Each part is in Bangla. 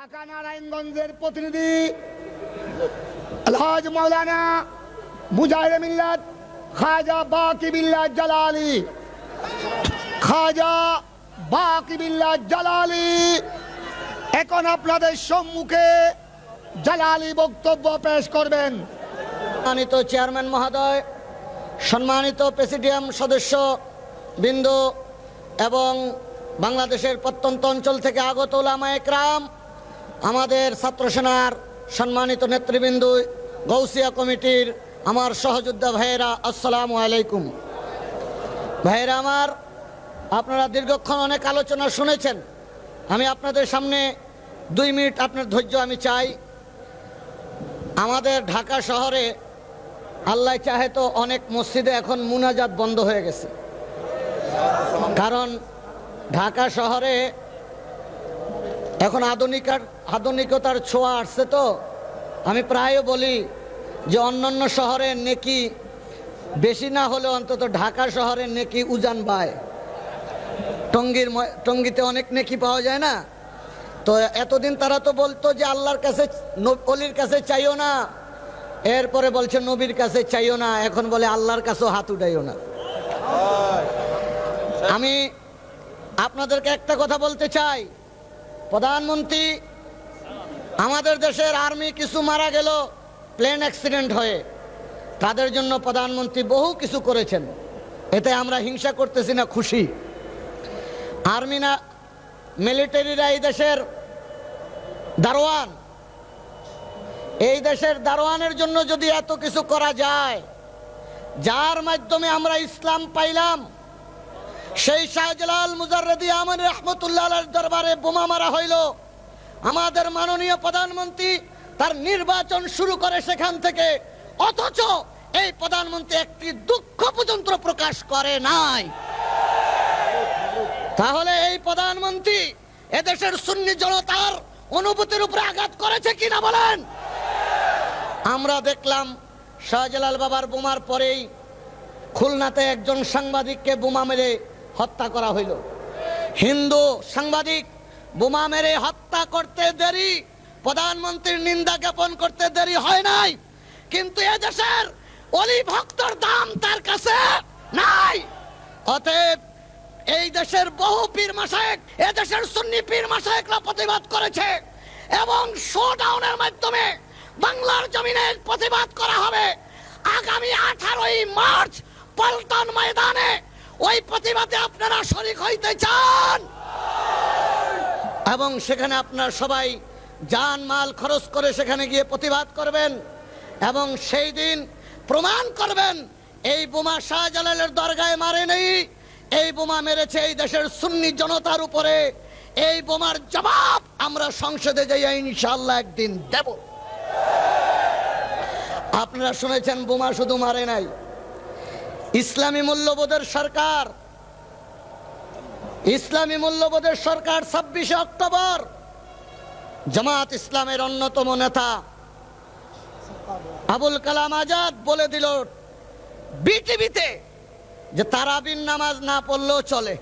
ঢাকা নারায়ণগঞ্জের প্রতিনিধি আলহাজ মৌলানা মুজাহিদ মিল্লাত খাজা বাকি বিল্লাহ জালালি। খাজা বাকি বিল্লাহ জালালি। এখন আপনাদের সম্মুখে জালালি বক্তব্য পেশ করবেন। সম্মানিত চেয়ারম্যান মহোদয়, সম্মানিত প্রেসিডিয়াম সদস্য বিন্দু এবং বাংলাদেশের প্রত্যন্ত অঞ্চল থেকে আগত ওলামা একরাম আমাদের ছাত্র সেনার সম্মানিত নেতৃবৃন্দ, গৌসিয়া কমিটির আমার সহযোদ্ধা ভাইয়েরা, আসসালামু আলাইকুম। ভাইয়েরা আমার, আপনারা দীর্ঘক্ষণ অনেক আলোচনা শুনেছেন। আমি আপনাদের সামনে দুই মিনিট আপনার ধৈর্য আমি চাই। আমাদের ঢাকা শহরে আল্লাহ চাহে তো অনেক মসজিদে এখন মুনাজাত বন্ধ হয়ে গেছে। কারণ ঢাকা শহরে এখন আধুনিকার আধুনিকতার ছোঁয়া আসছে তো। আমি প্রায় বলি যে অন্যান্য শহরের নেকি বেশি না হলে অন্তত ঢাকা শহরের নেকি উজান পায়। টঙ্গির টঙ্গিতে অনেক নেকি পাওয়া যায় না। তো এতদিন তারা তো বলতো যে আল্লাহর কাছে অলির কাছে চাইও না। এরপরে বলছে নবীর কাছে চাইও না। এখন বলে আল্লাহর কাছেও হাত উঠাইও না। আমি আপনাদেরকে একটা কথা বলতে চাই। প্রধানমন্ত্রী, আমাদের দেশের আর্মি কিছু মারা গেল, প্লেন অ্যাক্সিডেন্ট হয়ে। তাদের জন্য প্রধানমন্ত্রী বহু কিছু করেছেন। এতে আমরা হিংসা করতেছি না, খুশি। আর্মি না মিলিটারিরা এই দেশের দারোয়ান। এই দেশের দারোয়ানের জন্য যদি এত কিছু করা যায়, যার মাধ্যমে আমরা ইসলাম পাইলাম সেই শাহজালাল মুজাররদি আমান রহমতুল্লাহ দরবারে বোমা মারা হইল। আমাদের মাননীয় প্রধানমন্ত্রী তার নির্বাচন শুরু করে সেখান থেকে, অথচ এই প্রধানমন্ত্রী একটি দুঃখ পর্যন্ত প্রকাশ করে নাই। তাহলে এই প্রধানমন্ত্রী এদেশের সুন্নি জনতার অনুভূতির উপরে আঘাত করেছে কিনা বলেন? আমরা দেখলাম শাহজালাল বাবার বোমার পরেই খুলনাতে একজন সাংবাদিককে বোমা মেরে হত্যা করা হইল। হিন্দু সাংবাদিক বোমা মেরে হত্যা করতে দেরি, প্রধানমন্ত্রীর নিন্দা জ্ঞাপন করতে দেরি হয় নাই, কিন্তু এদেশের অলি ভক্তর দাম তার কাছে নাই। অতএব এই দেশের বহু পীর মাসায়েক দেশের সুন্নি পীর মাসায়েকরা প্রতিবাদ করেছে এবং শোডাউনের মাধ্যমে বাংলার জমিনে প্রতিবাদ করা হবে। আগামী আঠারোই মার্চ পল্টন ময়দানে ওই প্রতিবাদে আপনারা শরিক হইতে চান। এবং সেখানে আপনারা সবাই যান মাল খরচ করে সেখানে গিয়ে প্রতিবাদ করবেন এবং সেই দিন প্রমাণ করবেন, এই বোমা শাহজালালের দরগায় মারে নেই, এই বোমা মেরেছে এই দেশের সুন্নি জনতার উপরে, এই বোমার জবাব আমরা সংসদে যাই ইনশাল্লাহ একদিন দেব। আপনারা শুনেছেন বোমা শুধু মারে নাই ইসলামী মূল্যবোধের সরকার। ইসলামী মূল্যবোধের সরকার ছাব্বিশে অক্টোবর। জামাত ইসলামের অন্যতম নেতা আবুল কালাম আজাদ বলে দিল বিটিভিতে যে তারাবিন নামাজ না পড়লেও চলে।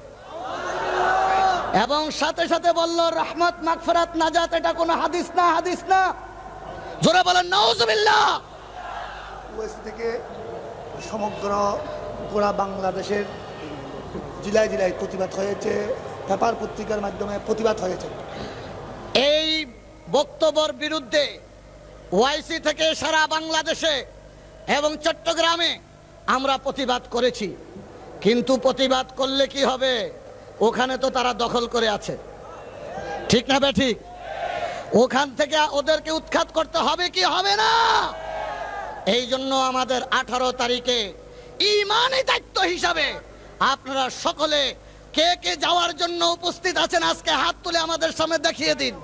এবং সাথে সাথে বলল, রহমত মাগফিরাত নাজাত, এটা কোনো হাদিস না হাদিস না। জোরে বলেন, নাউজুবিল্লাহ। ওয়েস্ট থেকে সমগ্র গোড়া বাংলাদেশের জেলায় জেলায় প্রতিবাদ হয়েছে, পেপার পত্রিকার মাধ্যমে প্রতিবাদ হয়েছে। এই বক্তব্যের বিরুদ্ধে ওয়াইসি থেকে সারা বাংলাদেশে এবং চট্টগ্রামে আমরা প্রতিবাদ করেছি। কিন্তু প্রতিবাদ করলে কি হবে? ওখানে তো তারা দখল করে আছে। ঠিক না বে ঠিক? ওখান থেকে ওদেরকে উৎখাত করতে হবে কি হবে না? এই জন্য আমাদের আঠারো তারিখে ইমানি দায়িত্ব হিসাবে। আপনারা সকলে কে কে যাওয়ার জন্য উপস্থিত আছেন আজকে হাত তুলে আমাদের সামনে দেখিয়ে দিন।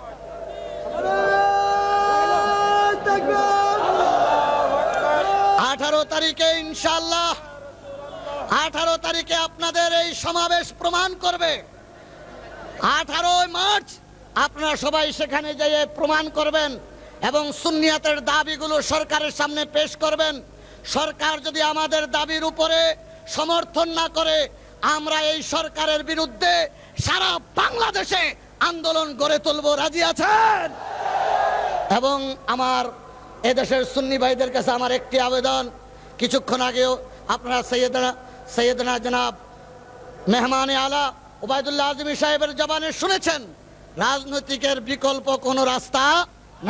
আঠারো তারিখে ইনশাল্লাহ আঠারো তারিখে আপনাদের এই সমাবেশ প্রমাণ করবে। আঠারোই মার্চ, আপনারা সবাই সেখানে যেয়ে প্রমাণ করবেন এবং সুন্নিয়াতের দাবিগুলো সরকারের সামনে পেশ করবেন। সরকার যদি আমাদের দাবির উপরে সমর্থন না করে, আমরা এই সরকারের বিরুদ্ধে সারা বাংলাদেশে আন্দোলন গড়ে তুলব। রাজি আছেন? এবং আমার এদেশের সুন্নি ভাইদের কাছে আমার একটি আবেদন। কিছুক্ষণ আগেও আপনারা সৈয়দনা সৈয়দনা জনাব মেহমানে আলা ওবায়দুল্লাহ আজমি সাহেবের জবানে শুনেছেন, রাজনৈতিকের বিকল্প কোনো রাস্তা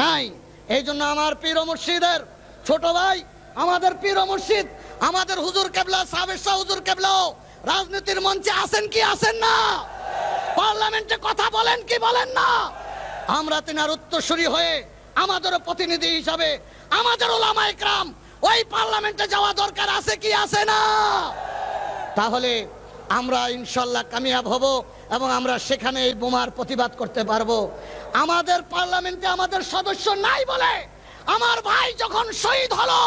নাই। এই জন্য আমার পীর মুর্শিদের ছোট ভাই আমাদের পীর মুর্শিদ, আমাদের হুজুর কেবলা সাবের শাহ হুজুর কেবলাও রাজনীতির মঞ্চে আসেন কি আসেন না? পার্লামেন্টে কথা বলেন কি বলেন না? আমরা তেনার উত্তরসূরি হয়ে আমাদের প্রতিনিধি হিসাবে আমাদের ওলামা একরাম, ওই পার্লামেন্টে যাওয়া দরকার আছে কি আছে না? তাহলে আমরা ইনশাল্লাহ কামিয়াব হব এবং আমরা সেখানে এই বোমার প্রতিবাদ করতে পারব। আমাদের পার্লামেন্টে আমাদের সদস্য নাই বলে আমার ভাই যখন শহীদ হলো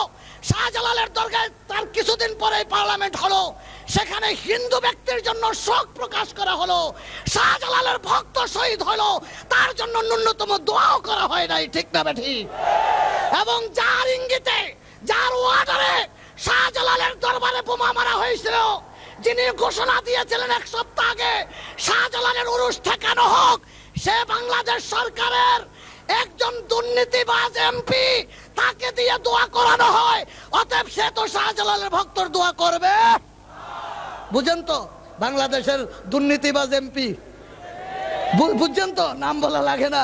শাহজালালের দরগায় তার কিছুদিন পরে পার্লামেন্ট হলো। সেখানে হিন্দু ব্যক্তির জন্য শোক প্রকাশ করা হলো। শাহজালালের ভক্ত শহীদ হলো। তার জন্য ন্যূনতম দোয়াও করা হয় নাই, ঠিক না বেঠি? এবং যার ইঙ্গিতে, যার ওয়ার্ডারে শাহজালালের দরবারে বোমা মারা হয়েছিল, যিনি ঘোষণা দিয়েছিলেন এক সপ্তাহ আগে, শাহজালালের উরুষ ঠেকানো হোক, সে বাংলাদেশ সরকারের একজন দুর্নীতিবাজ এমপি তাকে দিয়ে দোয়া করানো হয়। অতএব সে তো শাহজালালের ভক্তর দোয়া করবে। বুঝেন তো, বাংলাদেশের দুর্নীতিবাজ এমপি। বুঝছেন তো, নাম বলা লাগে না।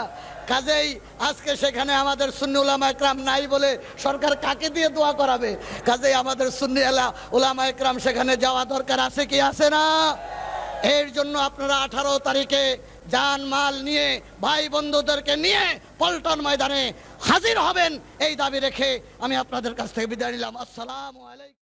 কাজেই আজকে সেখানে আমাদের সুন্নি উলামা একরাম নাই বলে সরকার কাকে দিয়ে দোয়া করাবে? কাজেই আমাদের সুন্নি এলা, উলামা একরাম সেখানে যাওয়া দরকার আছে কি আছে না? এর জন্য আপনারা আঠারো তারিখে যান মাল নিয়ে ভাই বন্ধুদেরকে নিয়ে পল্টন ময়দানে হাজির হবেন এই দাবি রেখে আমি আপনাদের কাছ থেকে বিদায় নিলাম। আসসালামু আলাইকুম।